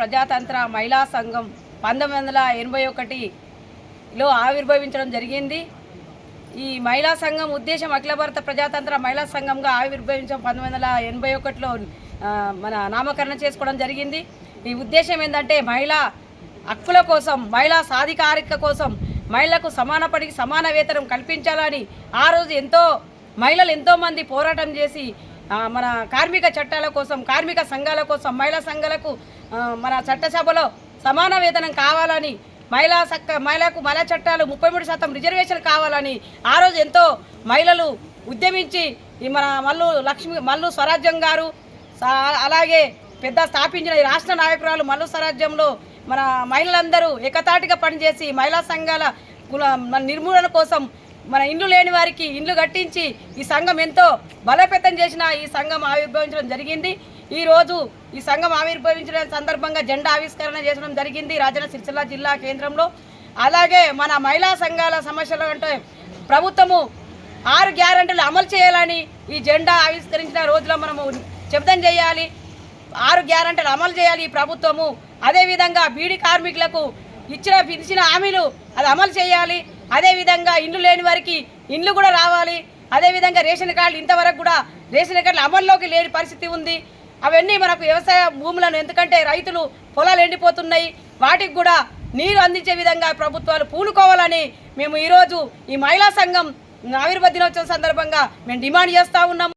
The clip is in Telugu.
ప్రజాతంత్ర మహిళా సంఘం పంతొమ్మిది వందల ఎనభై ఒకటిలో ఆవిర్భవించడం జరిగింది. ఈ మహిళా సంఘం ఉద్దేశం అఖిల భారత ప్రజాతంత్ర మహిళా సంఘంగా ఆవిర్భవించడం పంతొమ్మిది వందల ఎనభై ఒకటిలో మన నామకరణం చేసుకోవడం జరిగింది. ఈ ఉద్దేశం ఏంటంటే మహిళా హక్కుల కోసం మహిళా సాధికారిక కోసం మహిళలకు సమాన సమాన వేతనం కల్పించాలని ఆ రోజు ఎంతో మహిళలు ఎంతోమంది పోరాటం చేసి మన కార్మిక చట్టాల కోసం కార్మిక సంఘాల కోసం మహిళా సంఘాలకు మన చట్టసభలో సమాన వేతనం కావాలని మహిళా సక్క మహిళలకు మహిళా చట్టాలు ముప్పై మూడు శాతం రిజర్వేషన్ కావాలని ఆ రోజు ఎంతో మహిళలు ఉద్యమించి ఈ మన మల్లు లక్ష్మి మల్లు స్వరాజ్యం గారు అలాగే పెద్ద స్థాపించిన ఈ రాష్ట్ర నాయకురాలు మల్లు స్వరాజ్యంలో మన మహిళలందరూ ఏకతాటిగా పనిచేసి మహిళా సంఘాల మన నిర్మూలన కోసం మన ఇండ్లు లేని వారికి ఇండ్లు కట్టించి ఈ సంఘం ఎంతో బలోపేతం చేసిన ఈ సంఘం ఆవిర్భవించడం జరిగింది. ఈరోజు ఈ సంఘం ఆవిర్భవించిన సందర్భంగా జెండా ఆవిష్కరణ చేయడం జరిగింది రాజన్న సిరిసిల్ల జిల్లా కేంద్రంలో. అలాగే మన మహిళా సంఘాల సమస్యలు అంటే ప్రభుత్వము ఆరు గ్యారంటీలు అమలు చేయాలని ఈ జెండా ఆవిష్కరించిన రోజులో మనము శబ్దం చేయాలి. ఆరు గ్యారంటీలు అమలు చేయాలి ఈ ప్రభుత్వము. అదేవిధంగా బీడీ కార్మికులకు ఇచ్చిన ఇచ్చిన హామీలు అది అమలు చేయాలి. అదేవిధంగా ఇండ్లు లేని వారికి ఇండ్లు కూడా రావాలి. అదేవిధంగా రేషన్ కార్డులు ఇంతవరకు కూడా రేషన్ కార్డులు అమల్లోకి లేని పరిస్థితి ఉంది. అవన్నీ మనకు వ్యవసాయ భూములను ఎందుకంటే రైతులు పొలాలు ఎండిపోతున్నాయి. వాటికి కూడా నీరు అందించే విధంగా ప్రభుత్వాలు పూనుకోవాలని మేము ఈరోజు ఈ మహిళా సంఘం ఆవిర్భ దినోత్సవం సందర్భంగా మేము డిమాండ్ చేస్తూ ఉన్నాము.